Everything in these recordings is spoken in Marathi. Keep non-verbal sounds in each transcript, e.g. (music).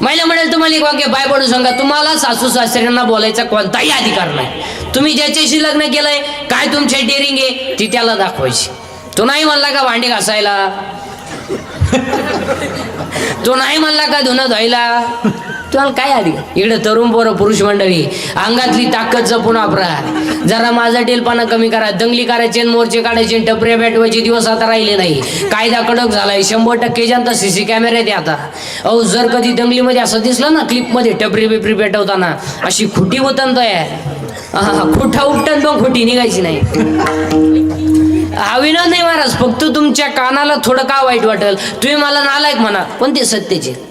महिला म्हणेल तुम्हाला एक वाक्य बाय पडू सांगा. तुम्हाला सासू सासऱ्यांना बोलायचा कोणताही अधिकार नाही. तुम्ही ज्याच्याशी लग्न केलंय काय तुमच्या डेअरिंग आहे ती त्याला दाखवायची. तो नाही म्हणला का भांडी घासायला? तो नाही म्हणला का धुणं धुवायला? तुम्हाला काय आली इकडे तरुण पोरं पुरुष मंडळी अंगातली ताकद जपून वापरा. जरा माझा टेलपणा कमी करा. दंगली करायचे मोर्चे काढायचे आणि टपऱ्या बॅटवायचे दिवस आता राहिले नाही. कायदा कडक झालाय. शंभर टक्के जनता सी कॅमेरे आहेत आता. अहो जर कधी दंगलीमध्ये असं दिसलं ना क्लिपमध्ये टपरी बिपरी पेटवताना अशी खुटी होतं हा खुटा उपटन पण खुटी निघायची नाही. हा विनोद नाही महाराज. फक्त तुमच्या कानाला थोडं का वाईट वाटेल? तुम्ही मला नालायक म्हणा. पण ते सत्तेचे.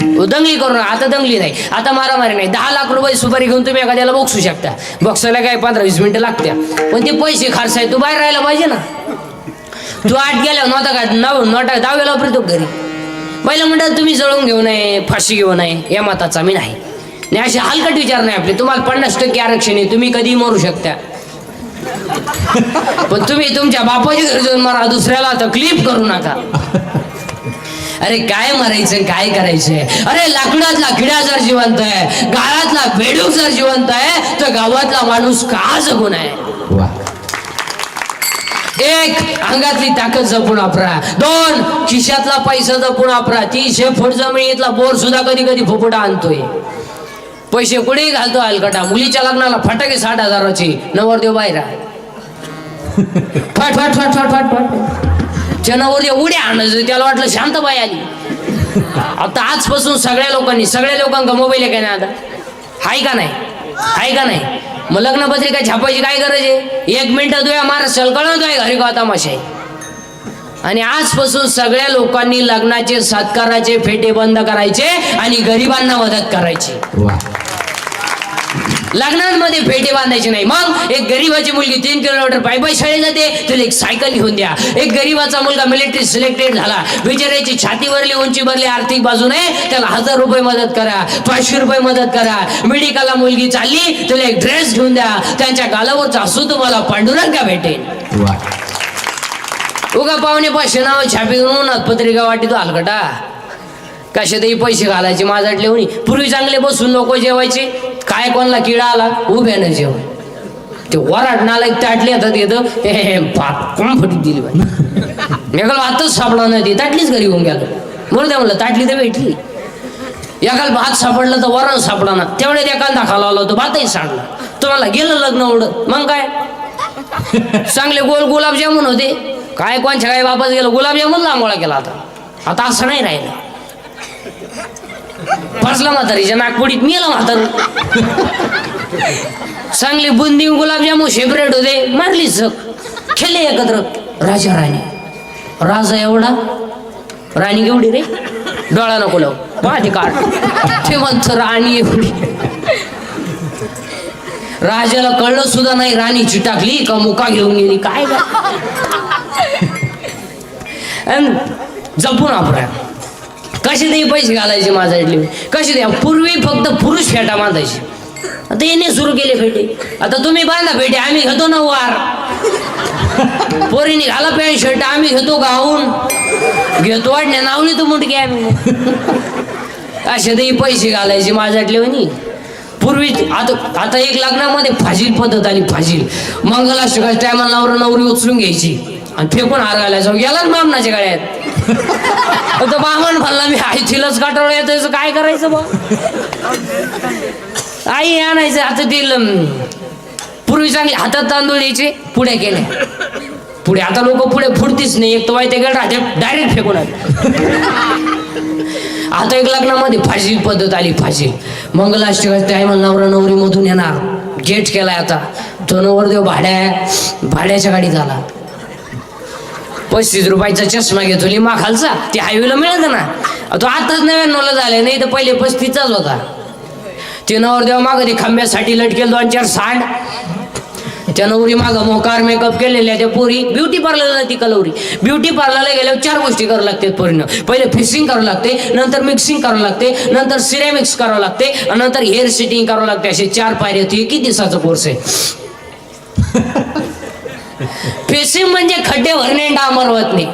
दंगली करू नका. आता दंगली नाही. आता मारामारी नाही. दहा लाख रुपये सुपारी घेऊन तुम्ही एखाद्याला बक्षू शकता. बक्षायला काय पंधरा वीस मिनिटं लागत्या. पण ते पैसे खर्च आहे तू बाहेर राहायला पाहिजे ना. तू आठ गेल्या नव्हता का नव नोटा दहाव्याला वापरतो घरी. पहिलं म्हणतात तुम्ही जळून घेऊ नये फाशी घेऊ नये या मताचा मी नाही. नाही असे हलकट विचार नाही आपले. तुम्हाला पन्नास टक्के आरक्षण आहे तुम्ही कधी मरू शकता. पण तुम्ही तुमच्या बापाची घरी जाऊन मारा दुसऱ्याला तकलीफ करू नका. अरे काय मारायचं काय करायचंय अरे लाकडातला किडा जर जिवंत आहे गाळातला बेडूक जर जिवंत आहे तर गावातला माणूस का जगून आहे? वा. एक अंगातली ताकद जपून वापरा. दोन खिशातला पैसा जपून वापरा. तीनशे फूट जमिनीतला बोर सुद्धा कधी कधी फुफुटा आणतोय. पैसे कुठेही घालतो हलकटा. मुलीच्या लग्नाला फटाके साठ हजाराची. नवरदेव बाहेर. (laughs) फट फट फट फट फट फट. जनावर नवरदेव उड्या आणायचं त्याला वाटलं शांतबाई आली. आता आजपासून सगळ्या लोकांनी सगळ्या लोकांका मोबाईल आहे का नाही आता? हाय का नाही? आहे का नाही? मग लग्नपत्रिका छापायची काय गरज आहे? एक मिनिट तुया महाराष्ट्राला कळवतोय घरी का तमाशा आहे. आणि आजपासून सगळ्या लोकांनी लग्नाचे सत्काराचे फेटे बंद करायचे आणि गरिबांना मदत करायची. लग्नांमध्ये फेटे बांधायचे नाही. मग एक गरीबाची मुलगी तीन किलोमीटर पाय पाय शाळेत जाते त्याला एक सायकल घेऊन द्या. एक गरीबाचा मुलगा मिलिटरी सिलेक्टेड झाला. बिचारायची छाती भरली उंची भरली आर्थिक बाजूने त्याला हजार रुपये मदत करा पाचशे रुपये मदत करा. मेडिकलला मुलगी चालली त्याला एक ड्रेस घेऊन द्या. त्यांच्या गालावरचा असू तुम्हाला पांडुरंगा भेटेल. वा. उगा पाहुणे पाचशे नाव छापी उन्हात पत्रिका वाटी तो हलकटा कशातही पैसे घालायचे माझ्यातले होणी पूर्वी चांगले बसून लोक जेवायचे. काय कोणाला किडा आला उभ्यानं जेवण. ते वराट नालायक ताटली हातात येतं हे हे भात कोण फटी दिली बाई? मी एकाला भातच सापडा नाही ती. ताटलीच घरी होऊन गेलं. बरं द्या म्हणलं ताटली तर भेटली. एकाला भात सापडलं तर वरण सापडा ना. तेवढ्यात एकाला दाखवा लावला होता भातही सांडला. तुम्हाला गेलं लग्न उडत मग काय? चांगले गोल गुलाबजामुन होते. काय कोणच्या काय बापाच गेलं? गुलाबजामुन लांबोळा केला आता. आता असं नाही राहिलं. फसला म्हातारीच्या नागपुडीत मेला म्हातार. चांगली बुंदी गुलाबजामू शेपरेट होते मारली झक. खेळले एकत्र. राजा राणी. राजा एवढा? राणी केवढी रे? डोळा नको लाव. पाहते काढ ते म्हणत राणी एवढी. राजाला कळलं सुद्धा नाही राणी चिटाकली का मुका घेऊन गेली काय का जपून आपण. कसे ते पैसे घालायचे माझा इडली कसे द्या पूर्वी फक्त पुरुष फेटा बांधायचे. आता येणे सुरू केले फेटे. आता तुम्ही बांधा फेटे आम्ही घेतो ना वार. (laughs) पोरीने घाला पॅन्ट शर्ट आम्ही घेतो गाऊन. घेतो वाटण्या नावली तो मुटके आम्ही. (laughs) असे ते पैसे घालायचे माझ्यातले म्हणी. पूर्वी आता आता एक लग्नामध्ये फाजील पद्धत आली फाजील. मंगलाष्टकाच्या टायमाला नवरा नवरी उचलून घ्यायची. आणि फेकून हार घालायचा गेला ना गळ्यात. तो बामण म्हणला मी आई तिलाच काटावं येतं काय करायचं बा? आई आणायचं आता ते पूर्वी चांगली हातात तांदूळ यायचे पुढे गेले. पुढे आता लोक पुढे फुडतीच नाही. एक तर वाईट गेलं राहते डायरेक्ट फेकून आले. आता एक लग्नामध्ये फाशी पद्धत आली फाशी. फाशील आई टायमाला नवरा नवरी मधून येणार. गेट केलाय आता. तो नवरदेव भाड्या भाड्याच्या गाडीत आला. पस्तीस रुपयाचा चष्मा घेतो लिमा खालचा ते हायवेला मिळत ना. तो आताच नव्याण्णवला झाले नाही तर पहिले पस्तीसचाच होता. ते नवरदेव मागं ते खांब्यासाठी लटकेल दोन चार सांड. त्या नवरी मागं मोकार मेकअप केलेल्या त्या पोरी ब्युटी पार्लरला ती कलवरी. ब्युटी पार्लरला गेल्यावर चार गोष्टी करावं लागतात पोरीनं. पहिले फिक्सिंग करावं लागते नंतर मिक्सिंग करावं लागते नंतर सिरेमिक्स करावं लागते आणि नंतर हेअर सेटिंग करावं लागते. असे चार पायऱ्या होती किती दिवसाचा कोर्स आहे? (laughs) पेसिंग म्हणजे खड्डे भरणे डांबर होत नाही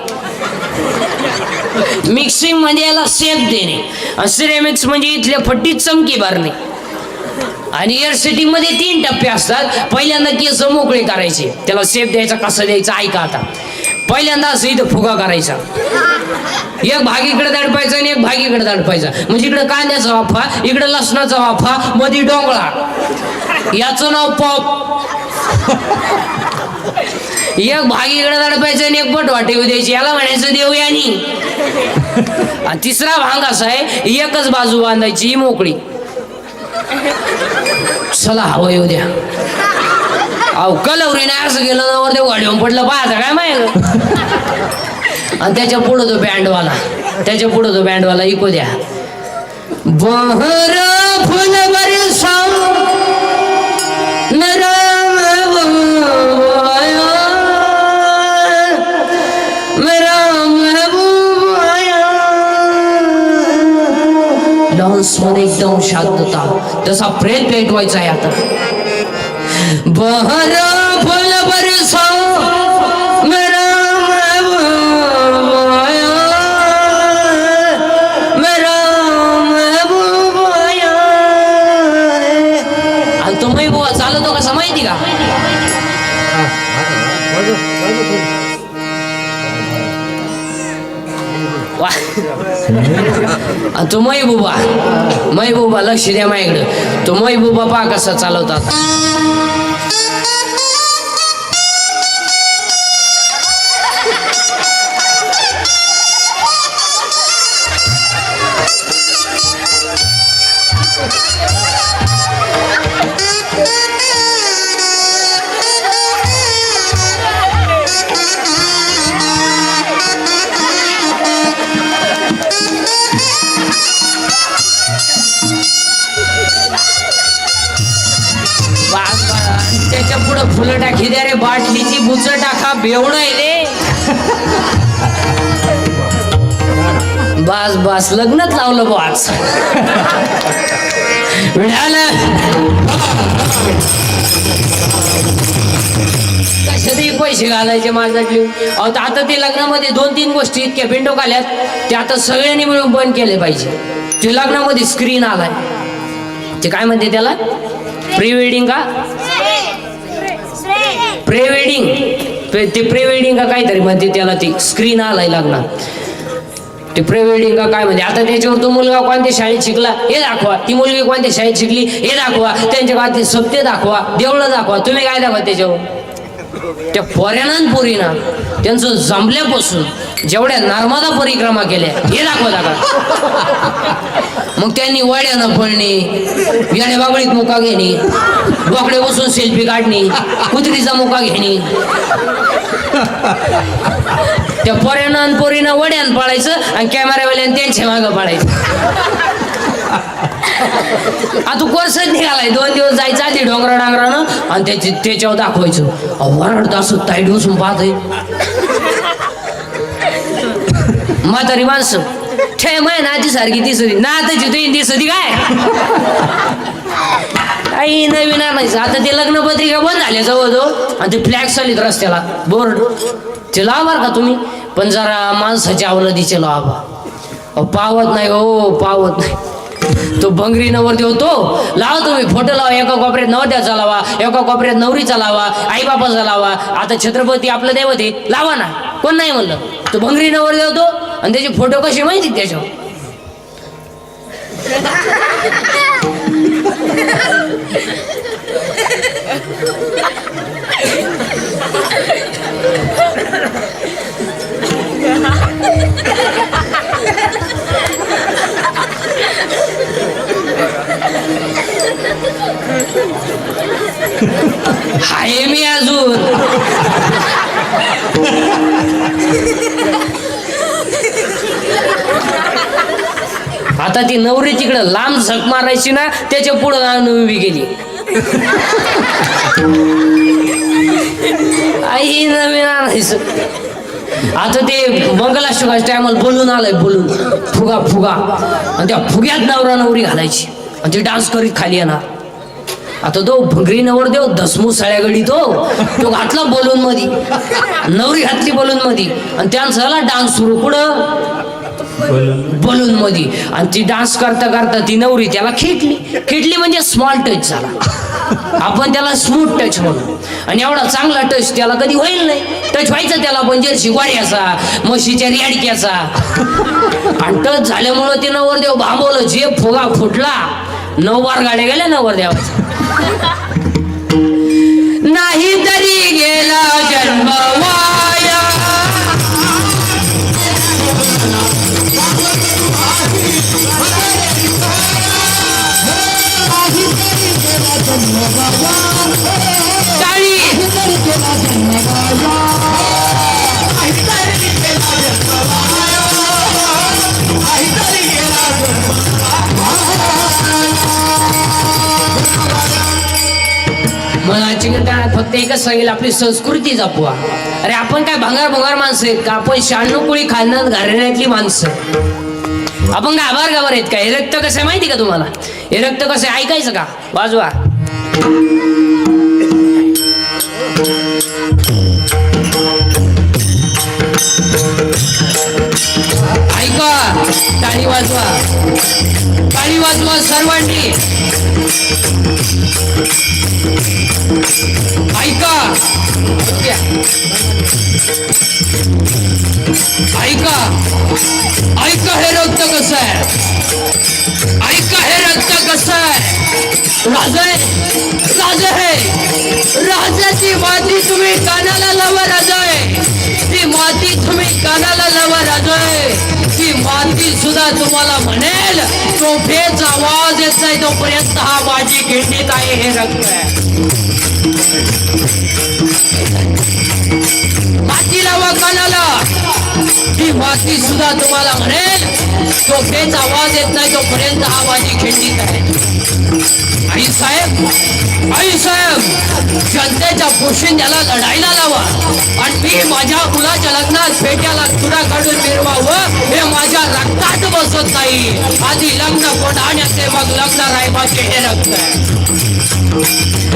मिक्सिंग म्हणजे याला सेफ देणे. सिरेमिक्स म्हणजे इथल्या फट्टीत चमकी भरणे. आणि एअर सेटिंगमध्ये तीन टप्पे असतात. पहिल्यांदा केस मोकळे करायचे. त्याला सेफ द्यायचा कसा द्यायचा ऐका आता. पहिल्यांदा असं इथं फुगा करायचा. एक भाग इकडे दडपायचा आणि एक भाग इकडे दडपायचा. म्हणजे इकडे कांद्याचा वाफा इकडे लसणाचा वाफा मध्ये डोंगळा. याचं नाव पॉप एक भाग इकडे दडपायचा आणि एक पट वाटेव द्यायची. याला म्हणायचं देवयानी आणि तिसरा भाग असा आहे एकच बाजू बांधायची ही मोकळी. चला हवं येऊ द्या. अहो कलवरी नाही असं गेलं ना वर ते वाढवून पडलं पाहता काय माहिती? आणि त्याच्या पुढं तो बँडवाला. त्याच्या पुढं तो बँडवाला इको द्या. बहर फुल बरसाव डान्स एकदम शांतता. तसा प्रेत पेटवायचा आहे आता. बहर फुल बरसाव वा आणि तो मै बुबा. लक्ष द्या माझ्याकडं तो महबूबा पा कसा चालवतात. बेवड आहे रे. बास बास लग्नच लावलं बास मिळालं. कशातही पैसे घालायचे माझ्यातले तर आता ते लग्नामध्ये दोन तीन गोष्टी इतक्या पिंडो आल्यात ते आता सगळ्यांनी मिळून बंद केले पाहिजे. ते लग्नामध्ये स्क्रीन आलाय. ते काय म्हणते त्याला? प्री वेडिंग का प्री वेडिंग ते प्री वेडिंग का काहीतरी म्हणते त्याला ती स्क्रीन आलाय लागणार ते प्री वेडिंग का काय म्हणते? आता त्याच्यावर तो मुलगा कोणत्या शाळेत शिकला? हे दाखवा. ती मुलगी कोणत्या शाळेत शिकली? हे दाखवा. त्यांच्या गावातले सत्य दाखवा. देवळं दाखवा. तुम्ही काय दाखवा त्याच्यावर? त्या पोऱ्यानं पोरीना त्यांचं जमल्यापासून जेवढ्या नर्मदा परिक्रमा केल्या हे दाखवा दाखवा. मग त्यांनी वाड्यानं पळणे याने बाबळीत मुका घेणे बोकडे बसून सेल्फी काढणे कुत्रीचा मुका घेणे. त्या पोऱ्यानं आणि पोरीनं वड्यान पळायचं आणि कॅमेरावाल्यानं त्यांच्या मागं पळायचं. आता कोर्सच निघालाय. दोन दिवस जायचं आधी डोंगरा डांगरानं आणि त्याची त्याच्यावर दाखवायचं. अहो, वरड असं ताईट बसून पाहतय. म्हातारी माणसं. ठे माय नाची सारखी दिसती नाताची तुझी दिसती काय? काही नवीन आणायचं. आता ते लग्न पत्रिका बंद झाल्या जवळजवळ. आणि ते फ्लॅग चालित रस्त्याला. बोर्ड ते लावा का तुम्ही. पण जरा माणसाच्या अवलदीचे लावा. अहो, पावत नाही हो पावत नाही. तो भंगरी नवरती होतो. लावा तुम्ही फोटो लावा. एका कोपऱ्यात नवद्याचा लावा. एका कोपऱ्यात नवरीचा लावा. आईबापाचा लावा. आता छत्रपती आपलं दैवत आहे. लावा ना. कोण नाही म्हणलं? तो भंगरी नवरती होतो. आणि त्याचे फोटो कसे माहिती त्याच्यावर? आहे मी अजून आता ती नवरी तिकडं लांब झक मारायची ना त्याच्या पुढं आणून उभी गेली. आई नवीन आणायचं. आता ते मंगलाष्टकाच्या टायमाला बोलून आलंय बोलून. फुगा फुगा. आणि त्या फुग्यात नवरा नवरी घालायची. आणि ती डान्स करीत खाली येणार. आता तो भगरी नवर देव दसमू सळ्यागडी तो. तो घातला बलून मधी. नवरी घातली बलून मधी. आणि त्यांचा डान्स सुरू. कुठं बलून मध्ये आणि ती डान्स करता करता ती नवरी त्याला खेटली खेटली म्हणजे स्मॉल टच झाला. आपण त्याला स्मूथ टच म्हणू. आणि एवढा चांगला टच त्याला कधी होईल नाही. टच व्हायचं त्याला पण जर्सी वाड्याचा म्हशीच्या रेडक्याचा आणि टच झाल्यामुळं ते नवरदेव भांबवलं. जे फुगा फुटला नऊवार गाड्या गेल्या नवरदेवाचा नाही तरी चिकटात एकच सांगेल आपली संस्कृती जपवा. अरे आपण काय भंगार भंगार माणसं आहेत का? आपण शहाण्णव कोळी खानदान घराण्यातली माणसं. आपण काय आभार गावर आहेत का? हे रक्त कसं आहे माहिती का तुम्हाला? हे रक्त कसं आहे? ऐकायचं का? वाजवा. ऐका. टाळी वाजवा. काळी वाजवा सर्वांनी. ऐका. ऐका. ऐका हे रक्त कसं आहे? ऐका हे रक्त कसं आहे? राजा राजा हे. राजाची माती तुम्ही कानाला लावा राजा. आहे ती माती तुम्ही कानाला लावा राजा. आहे ती माती सुद्धा तुम्हाला म्हणेल तो फेच आवाज येत नाही तोपर्यंत हा माझी खिंडीत आहे हे रंग आहे. मातीला लावा कानाला. ती माती सुद्धा तुम्हाला म्हणेल तोफेचा आवाज येत नाही तोपर्यंत हा माझी खिंडीत आहे. आई साहेब आई साहेब जनतेच्या पोशिंद्याला लढायला लावा. आणि मी माझ्या मुलाच्या लग्नात पेट्याला तुरा काढून मिरवावं हे माझ्या रक्तात बसत नाही. आधी लग्न कोणाण्याचे मग लग्न रायबाचे हे रक्त आहे.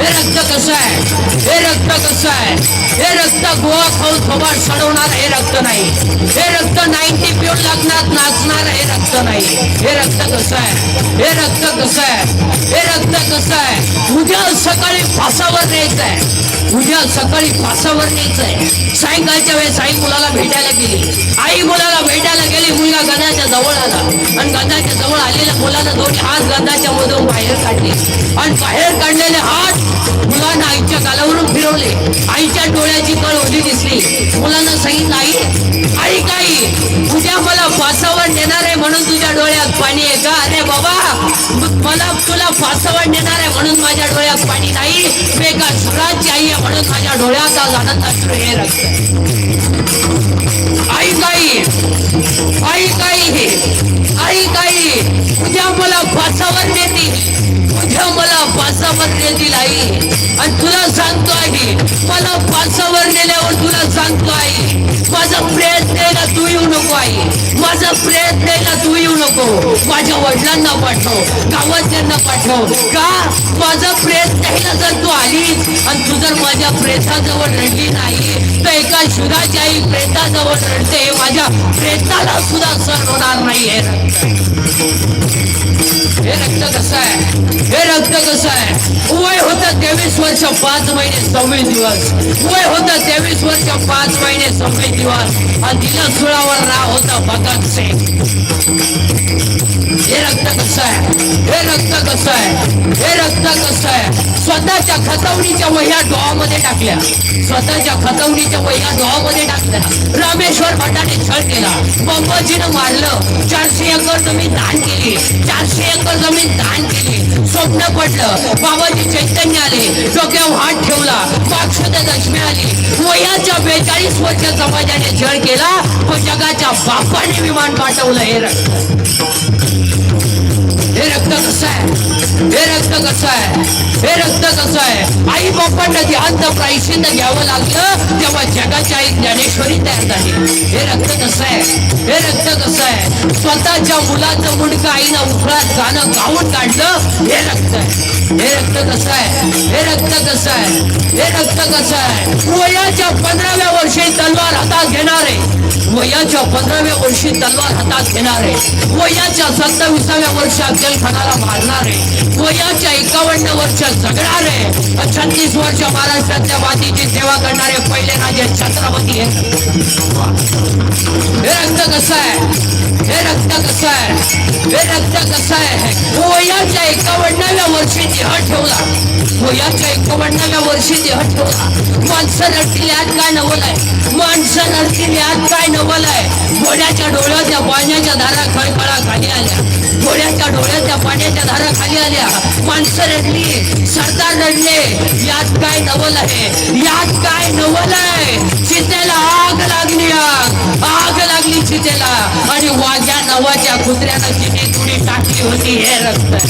हे रक्त कसं आहे? हे रक्त कसं आहे? हे रक्त गोवा खाऊन थोबाड सडवणार हे रक्त नाही. हे रक्त नाईन्टी प्युअर लग्नात नाचणार हे रक्त नाही. हे रक्त कसं आहे? हे रक्त कसं आहे? हे रक्त कसं आहे? उद्या सकाळी फासावर न्यायचं आहे. उद्या सकाळी फासावर न्यायचं आहे. सायंकाळच्या वेळेस आई मुलाला भेटायला गेली. आई मुलाला भेटायला गेली मुलगा गंधाच्या जवळ आला. आणि गंधाच्या जवळ आलेल्या मुलानं दोन्ही हात गंधाच्या मधून बाहेर काढले. आणि बाहेर काढलेले हात मुलानं आईच्या गालावरून फिरवले. आईच्या डोळ्याची कळ ओली दिसली. मुलानं सांगितलं आई आई काही उद्या मला फासावर नेणार आहे म्हणून तुझ्या डोळ्यात पाणी आहे का? अरे बाबा मला तुला फासावर नेणार आहे म्हणून माझ्या डोळ्यात पाणी नाही. मी एका सुराची आई आहे म्हणून माझ्या डोळ्यात आज आनंद असतो हे रक्त आई काही आई काही आई काही उद्या मला फासावर देतील उद्या मला फासावर देतील आई आणि तुला सांगतो आई मला फासावर नेल्यावर तुला सांगतो आई माझा प्रेम तू येऊ नको आई. माझा प्रयत्न आहे तू येऊ नको. माझ्या वडिलांना पाठव. गावाच्यांना पाठव. का? माझा प्रयत्न जर तू आलीस आणि तू जर माझ्या प्रेताजवळ रडली नाही तर एका शुराची आई प्रेताजवळ रडते. माझ्या प्रेताला सुद्धा सण होणार नाहीये. हे रक्त कसं आहे? हे रक्त कसं आहे? वय होतं तेवीस वर्ष पाच महिने सव्वीस दिवस. वय होतं तेवीस वर्ष पाच महिने सव्वीस दिवस. आणि तिला सुळावर राव होता भगत सिंग. हे रक्त कसं आहे? हे रक्त कसं आहे? हे रक्त कसं आहे? स्वतःच्या खतवणीच्या वह्या डोहामध्ये टाकल्या. स्वतःच्या खतवणीच्या वह्या डोहामध्ये टाकल्या. रामेश्वर भटाने छळ केला. बंबाजीनं मारलं. चारशे एकर जमीन दान केली. चारशे एकर जमीन दान केली स्वप्न पडलं. बाबाजी चैतन्य आले. डोक्यावर हात ठेवला. पाक्षद दशमी आली वयाच्या बेचाळीस वर्ष समाजाने झळ केला पण जगाच्या बापाने विमान पाठवलं हे रक्त हे रक्त कसं आहे? हे रक्त कसं आहे? हे रक्त कसं आहे? आई बापांना ध्यान प्रायश्चित घ्यावं लागलं तेव्हा जगाची आई ज्ञानेश्वरी तयार झाली. हे रक्त कसं आहे? हे रक्त कसं आहे? स्वतःच्या मुलाचं मुंडकं आईनं उखळात गाणं गाऊन काढलं हे रक्त आहे. हे रक्त कसं आहे? हे रक्त कसं आहे? हे रक्त कसं आहे? वयाच्या पंधराव्या वर्षी तलवार हातात घेणारे वयाच्या पंधराव्या वर्षी तलवार हातात घेणारे वयाच्या सत्ताविसाव्या वर्षात जलखानाला मारणारे वयाच्या एकावन्न वर्ष जगणारे छत्तीस वर्ष महाराष्ट्रातल्या मातीची सेवा करणारे पहिले राजे छत्रपती हे. रक्त कसं आहे? हे रक्त कसं आहे? हे रक्त कसं आहे? वयाच्या एकावन्नाव्या वर्षी देह ठेवला. वयाच्या एकावन्नाव्या वर्षी देह ठेवला माणसं नटली आज काय नवल आहे? माणसं नटली आज काय नवल आहे? घोड्याच्या डोळ्याच्या पाण्याच्या धारा खळखळा खाली आल्या. घोड्याच्या डोळ्याच्या पाण्याच्या धारा खाली आल्या. माणसं रडली. सरदार रडले. यात काय नवल आहे? यात काय नवल आहे? चितेला आग लागली आग. आग लागली चितेला. आणि वाघ्या नवाच्या कुत्र्यानं चिते थोडी टाकली होती हे रक्त.